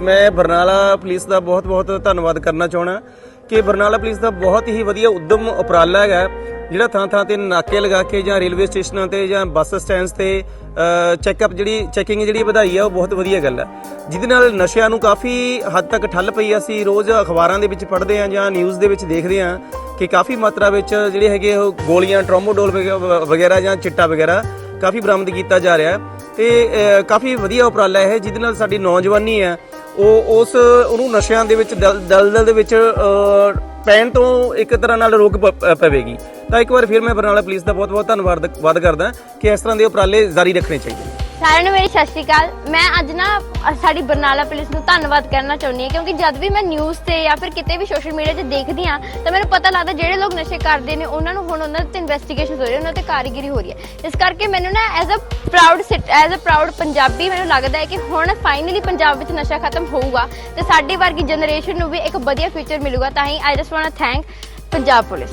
ਮੈਂ ਬਰਨਾਲਾ ਪੁਲਿਸ ਦਾ ਬਹੁਤ-ਬਹੁਤ ਧੰਨਵਾਦ ਕਰਨਾ ਚਾਹਣਾ ਕਿ ਬਰਨਾਲਾ ਪੁਲਿਸ ਦਾ ਬਹੁਤ ਹੀ ਵਧੀਆ ਉਦਮ ਉਪਰਾਲਾ ਹੈਗਾ, ਜਿਹੜਾ ਥਾਂ-ਥਾਂ ਤੇ ਨਾਕੇ ਲਗਾ ਕੇ ਜਾਂ ਰੇਲਵੇ ਸਟੇਸ਼ਨਾਂ ਤੇ ਜਾਂ ਬੱਸ ਸਟੈਂਡਸ ਤੇ ਚੈੱਕਅਪ ਜਿਹੜੀ ਚੈਕਿੰਗ ਜਿਹੜੀ ਵਧਾਈ ਆ, ਉਹ ਬਹੁਤ ਵਧੀਆ ਗੱਲ ਹੈ ਜਿਹਦੇ ਨਾਲ ਨਸ਼ਿਆਂ ਨੂੰ ਕਾਫੀ ਹੱਦ ਤੱਕ ਠੱਲ ਪਈ ਆ। ਅਸੀਂ ਰੋਜ਼ ਅਖਬਾਰਾਂ ਦੇ ਵਿੱਚ ਪੜ੍ਹਦੇ ਆ ਜਾਂ ਨਿਊਜ਼ ਦੇ ਵਿੱਚ ਦੇਖਦੇ ਆ ਕਿ ਕਾਫੀ ਮਾਤਰਾ ਵਿੱਚ ਜਿਹੜੇ ਹੈਗੇ ਉਹ ਗੋਲੀਆਂ ਟ੍ਰੋਮੋਡੋਲ ਵਗ- ਵਗੈਰਾ ਜਾਂ ਚਿੱਟਾ ਵਗੈਰਾ ਕਾਫੀ ਬਰਾਮਦ ਕੀਤਾ ਜਾ ਰਿਹਾ ਹੈ ਤੇ ਕਾਫੀ ਵਧੀਆ ਉਪਰਾਲਾ ਹੈ ਜਿਹਦੇ ਨਾਲ ਸਾਡੀ ਨੌਜਵਾਨੀ ਹੈ ਉਹ ਉਸ, ਉਹਨੂੰ ਨਸ਼ਿਆਂ ਦੇ ਵਿੱਚ, ਦਲ- ਦਲਦਲ ਦੇ ਵਿੱਚ ਪੈਣ ਤੋਂ ਇੱਕ ਤਰ੍ਹਾਂ ਨਾਲ ਰੋਕ ਪ- ਪਵੇਗੀ। ਤਾਂ ਇੱਕ ਵਾਰ ਫਿਰ ਮੈਂ ਬਰਨਾਲਾ ਪੁਲਿਸ ਦਾ ਬਹੁਤ ਬਹੁਤ ਧੰਨਵਾਦ ਵਾਦ ਕਰਦਾ ਕਿ ਇਸ ਤਰ੍ਹਾਂ ਦੇ ਉਪਰਾਲੇ ਜਾਰੀ ਰੱਖਣੇ ਚਾਹੀਦੇ ਸਾਰਿਆਂ ਨੂੰ ਮੇਰੀ ਸਤਿ ਸ਼੍ਰੀ ਅਕਾਲ। ਮੈਂ ਅੱਜ ਨਾ ਸਾਡੀ ਬਰਨਾਲਾ ਪੁਲਿਸ ਨੂੰ ਧੰਨਵਾਦ ਕਰਨਾ ਚਾਹੁੰਦੀ ਹਾਂ, ਕਿਉਂਕਿ ਜਦ ਵੀ ਮੈਂ ਨਿਊਜ਼ ਤੇ ਜਾਂ ਫਿਰ ਕਿਤੇ ਵੀ ਸੋਸ਼ਲ ਮੀਡੀਆ ਤੇ ਦੇਖਦੀ ਹਾਂ, ਤਾਂ ਮੈਨੂੰ ਪਤਾ ਲੱਗਦਾ ਜਿਹੜੇ ਲੋਕ ਨਸ਼ੇ ਕਰਦੇ ਨੇ, ਉਹਨਾਂ ਨੂੰ ਹੁਣ ਉਹਨਾਂ ਤੇ ਇਨਵੈਸਟੀਗੇਸ਼ਨ ਹੋ ਰਹੀ ਹੈ, ਉਹਨਾਂ ਤੇ ਕਾਰਗਰੀ ਹੋ ਰਹੀ ਹੈ। ਇਸ ਕਰਕੇ ਮੈਨੂੰ ਨਾ as a proud as a proud Punjabi ਮੈਨੂੰ ਲੱਗਦਾ ਹੈ ਕਿ ਹੁਣ ਫਾਈਨਲੀ ਪੰਜਾਬ ਵਿੱਚ ਨਸ਼ਾ ਖਤਮ ਹੋਊਗਾ, ਤੇ ਸਾਡੀ ਵਰਗੀ ਜਨਰੇਸ਼ਨ ਨੂੰ ਵੀ ਇੱਕ ਵਧੀਆ ਫਿਊਚਰ ਮਿਲੂਗਾ। ਤਾਂ ਹੀ I just want to thank Punjab police.